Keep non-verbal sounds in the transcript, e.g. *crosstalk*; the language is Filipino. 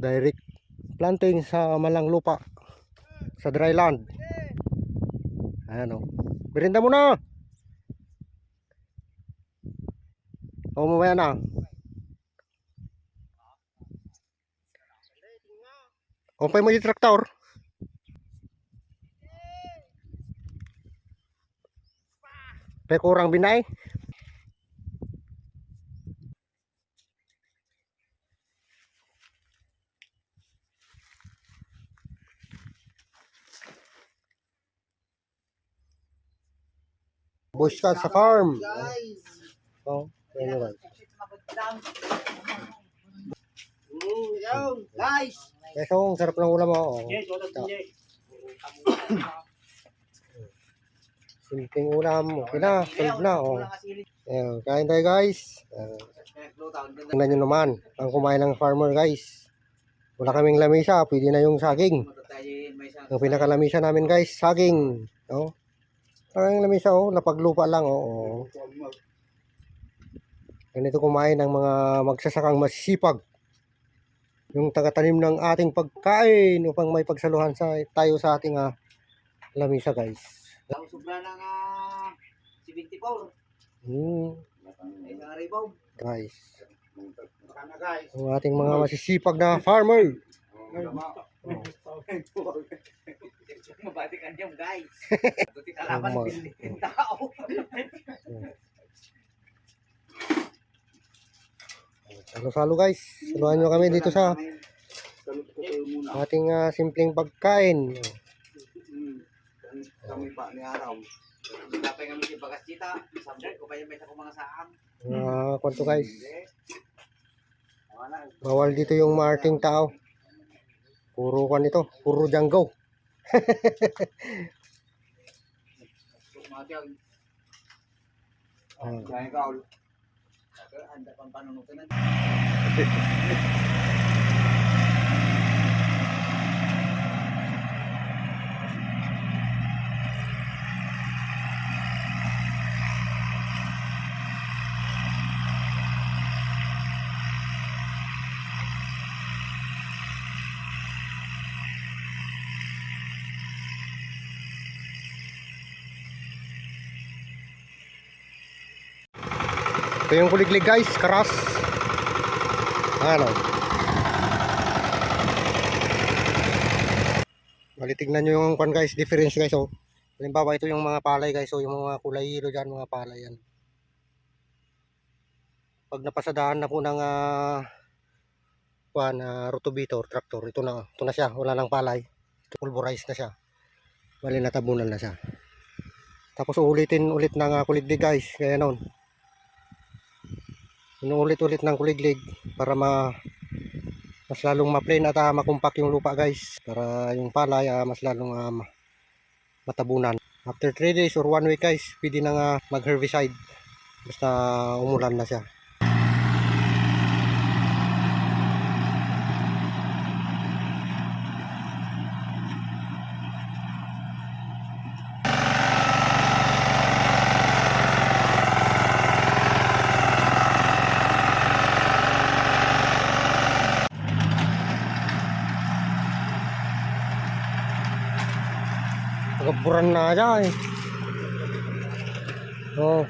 direct planting sa malang lupa sa dry land ayan o merinda mo na o mamaya na Kumpay mo yung traktor. Pe kurang binay. Bush ka sa farm. Guys. Oh, guys. Mm, guys. Kaya ang sarap ng ulam mo. Oh. *coughs* Simpleng ulam. Okay na. Tulog na. Oh. Ayan, kain tayo guys. Ayan. Tingnan nyo naman. Ang kumain ng farmer guys. Wala kaming lamisa. Pwede na yung saging. Ang pinakalamisa namin guys. Saging. Oh. Parang lamisa oh. Napaglupa lang. Oh. oh. Ganito kumain ng mga magsasakang masisipag. Yung tagatanim ng ating pagkain upang may pagsaluhan sa tayo sa ating ah, lamisa guys. Ang sobra ng ah, 74. Hmm, guys. Na. Ang ating mga masisipag na farmer. Mabati ka niyo guys. *laughs* Tuti kalaban Tama. bilhin tao. *laughs* Salo-salo guys. Saluhan nyo kami dito sa ko ating ah, simpleng pagkain. Mm. Kami pa ni araw. Kapay kami si Bagas Chita. Sabot ko pa yung may sa mga saang. Mga kwanto guys. Bawal dito yung marting tao. Puro kan ito. Puro janggo. Ah. Kaya ikaw. Anda pang panunutan. Ito yung kuliglig guys. Karas. Ano. Bali tignan nyo yung kwan guys. Difference guys. Oh. Halimbawa ito yung mga palay guys. Oh, yung mga kulay hilo dyan. Mga palay yan. Pag napasadahan na po ng uh, kwan, uh, rotovator, tractor. Ito na. Ito na siya. Wala nang palay. Ito pulverized na siya. Bali natabunan na siya. Tapos ulitin ulit ng uh, kuliglig guys. Kaya noon. Inuulit-ulit ng kuliglig para ma mas lalong ma-plain at uh, makumpak yung lupa guys para yung palay ah, mas lalong ma- matabunan. After 3 days or 1 week guys, pwede na nga mag-herbicide basta umulan na siya. Nagaburan na siya eh. Oh,